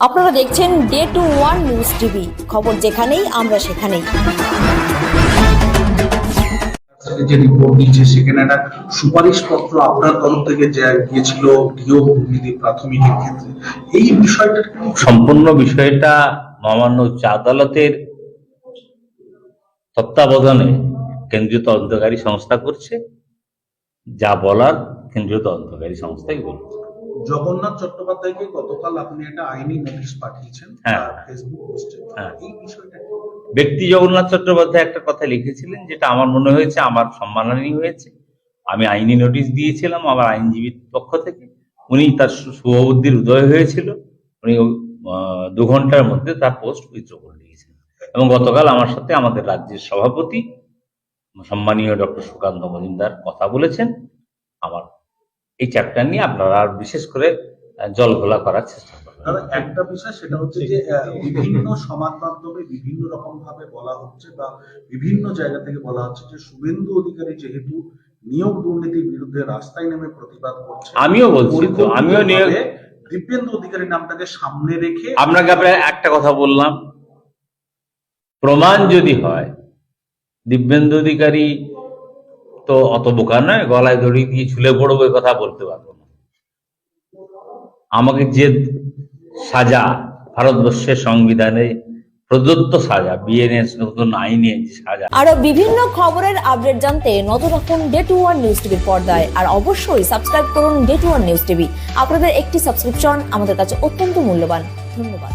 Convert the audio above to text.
আপনারা দেখছেন day two one news TV খবর যেখানেই আমরা সেখানেই। যে রিপোর্ট দিয়েছে সেখানে একটা সুপারিশপত্র আপনার তরফ থেকে যে গিয়েছিল নিয়োগ দুর্নীতি প্রাথমিকের ক্ষেত্রে। এই বিষয়টা সম্পূর্ণ বিষয়টা মহামান্য উচ্চ আদালতের তত্ত্বাবধানে কেন্দ্রীয় তদন্তকারী সংস্থা করছে। যা বলার কেন্দ্রীয় তদন্তকারী সংস্থাই বলছে। জগন্নাথ চট্টোপাধ্যায়কে গতকাল আপনি একটা আইনি নোটিশ পাঠিয়েছেন হ্যাঁ। তার ফেসবুক পোস্টে হ্যাঁ। এই বিষয়টা ব্যক্তি জগন্নাথ চট্টোপাধ্যায় একটা কথা লিখেছিলেন যেটা আমার মনে হয়েছে আমার সম্মানহানি হয়েছে। আমি আইনি নোটিশ দিয়েছিলাম আমার আইনজীবীর পক্ষ থেকে। উনি তার সু- শুভবুদ্ধির উদয় হয়েছিল। উনি দু ঘণ্টার মধ্যে তার পোস্ট উইথড্র করে দিয়েছেন। এবং গতকাল আমার সাথে আমাদের রাজ্যের সভাপতি সম্মানীয় ডক্টর সুকান্ত মজুমদার কথা বলেছেন। আমার এই চ্যাপ্টার নিয়ে আপনারা আর বিশেষ করে জল ঘোলা করার চেষ্টা করবেন। একটা বিষয় সেটা হচ্ছে যে বিভিন্ন সমাজ মাধ্যমে বিভিন্ন রকম ভাবে বলা হচ্ছে বা বিভিন্ন জায়গা থেকে বলা হচ্ছে যে শুভেন্দু অধিকারী যেহেতু নিয়োগ দুর্নীতির বিরুদ্ধে রাস্তায় নেমে প্রতিবাদ করছে আমিও বলছি তো আমিও নিয়োগ দিব্যেন্দু অধিকারী নামটাকে সামনে রেখে আপনাকে আপনার একটা কথা বললাম। প্রমাণ যদি হয় দিব্যেন্দু অধিকারী তো অত বোকা নয়, গলায় দড়ি দিয়ে ঝুলে পড়ব কথা বলতে পারব না। আমাকে যে সাজা, ভারতবর্ষের সংবিধানে প্রদত্ত সাজা বিএনএস নতুন আইনে সাজা। আরও বিভিন্ন খবরের আপডেট জানতে নতুন রাখুন ডে টু ওয়ান নিউজ টিভির পর্দায়। আর অবশ্যই সাবস্ক্রাইব করুন day two one news TV আপনাদের একটি সাবস্ক্রিপশন আমাদের কাছে অত্যন্ত মূল্যবান। ধন্যবাদ।